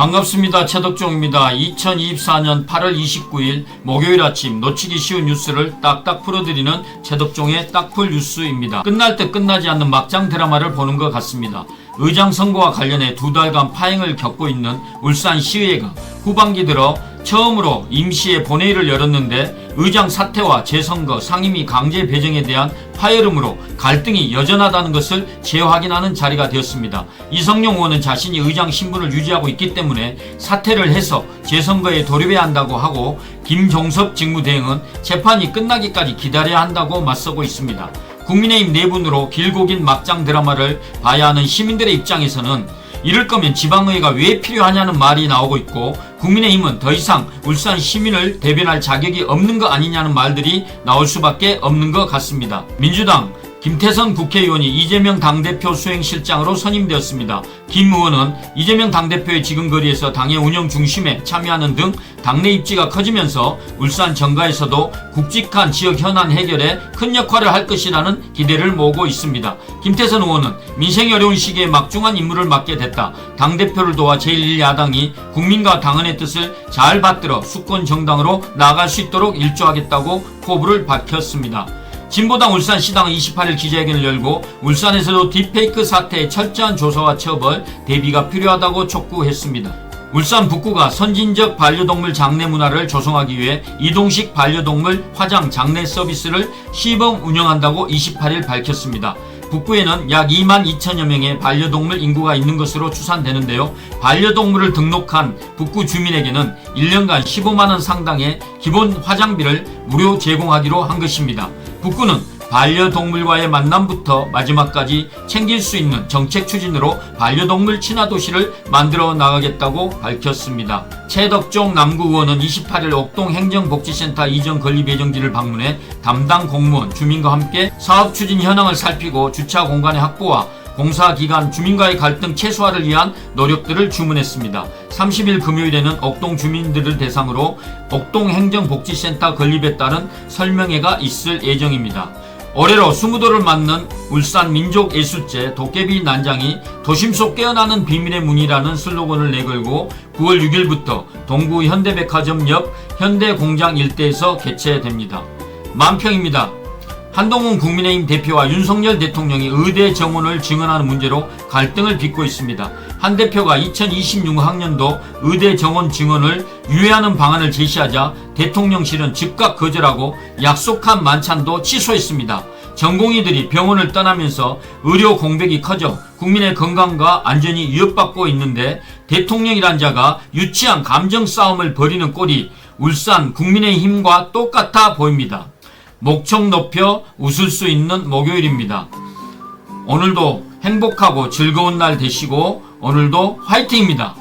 반갑습니다. 최덕종입니다. 2024년 8월 29일 목요일 아침 놓치기 쉬운 뉴스를 딱딱 풀어드리는 최덕종의 딱풀 뉴스입니다. 끝날 때 끝나지 않는 막장 드라마를 보는 것 같습니다. 의장 선거와 관련해 두 달간 파행을 겪고 있는 울산 시의회가 후반기 들어 처음으로 임시의 본회의를 열었는데 의장 사퇴와 재선거 상임위 강제 배정에 대한 파열음으로 갈등이 여전하다는 것을 재확인하는 자리가 되었습니다. 이성용 의원은 자신이 의장 신분을 유지하고 있기 때문에 사퇴를 해서 재선거에 돌입해야 한다고 하고 김종섭 직무대행은 재판이 끝나기까지 기다려야 한다고 맞서고 있습니다. 국민의힘 내분으로 길고 긴 막장 드라마를 봐야 하는 시민들의 입장에서는 이럴 거면 지방의회가 왜 필요하냐는 말이 나오고 있고 국민의힘은 더 이상 울산 시민을 대변할 자격이 없는 거 아니냐는 말들이 나올 수밖에 없는 것 같습니다. 민주당 김태선 국회의원이 이재명 당대표 수행실장으로 선임되었습니다. 김 의원은 이재명 당대표의 지금 거리에서 당의 운영 중심에 참여하는 등 당내 입지가 커지면서 울산 정가에서도 굵직한 지역 현안 해결에 큰 역할을 할 것이라는 기대를 모으고 있습니다. 김태선 의원은 민생이 어려운 시기에 막중한 임무를 맡게 됐다. 당대표를 도와 제1야당이 국민과 당원의 뜻을 잘 받들어 수권 정당으로 나아갈 수 있도록 일조하겠다고 포부를 밝혔습니다. 진보당 울산 시당은 28일 기자회견을 열고 울산에서도 딥페이크 사태의 철저한 조사와 처벌, 대비가 필요하다고 촉구했습니다. 울산 북구가 선진적 반려동물 장례 문화를 조성하기 위해 이동식 반려동물 화장 장례 서비스를 시범 운영한다고 28일 밝혔습니다. 북구에는 약 2만 2천여 명의 반려동물 인구가 있는 것으로 추산되는데요. 반려동물을 등록한 북구 주민에게는 1년간 15만원 상당의 기본 화장비를 무료 제공하기로 한 것입니다. 북구는 반려동물과의 만남부터 마지막까지 챙길 수 있는 정책 추진으로 반려동물 친화 도시를 만들어 나가겠다고 밝혔습니다. 최덕종 남구 의원은 28일 옥동 행정복지센터 이전 건립 예정지를 방문해 담당 공무원 주민과 함께 사업 추진 현황을 살피고 주차 공간의 확보와 공사 기간 주민과의 갈등 최소화를 위한 노력들을 주문했습니다. 30일 금요일에는 옥동 주민들을 대상으로 옥동 행정복지센터 건립에 따른 설명회가 있을 예정입니다. 올해로 20도를 맞는 울산 민족예술제 도깨비 난장이 도심 속 깨어나는 비밀의 문이라는 슬로건을 내걸고 9월 6일부터 동구 현대백화점 옆 현대공장 일대에서 개최됩니다. 만평입니다. 한동훈 국민의힘 대표와 윤석열 대통령이 의대 정원을 증언하는 문제로 갈등을 빚고 있습니다. 한 대표가 2026학년도 의대 정원 증언을 유예하는 방안을 제시하자 대통령실은 즉각 거절하고 약속한 만찬도 취소했습니다. 전공의들이 병원을 떠나면서 의료 공백이 커져 국민의 건강과 안전이 위협받고 있는데 대통령이란 자가 유치한 감정 싸움을 벌이는 꼴이 울산 국민의힘과 똑같아 보입니다. 목청 높여 웃을 수 있는 목요일입니다. 오늘도 행복하고 즐거운 날 되시고 오늘도 화이팅입니다.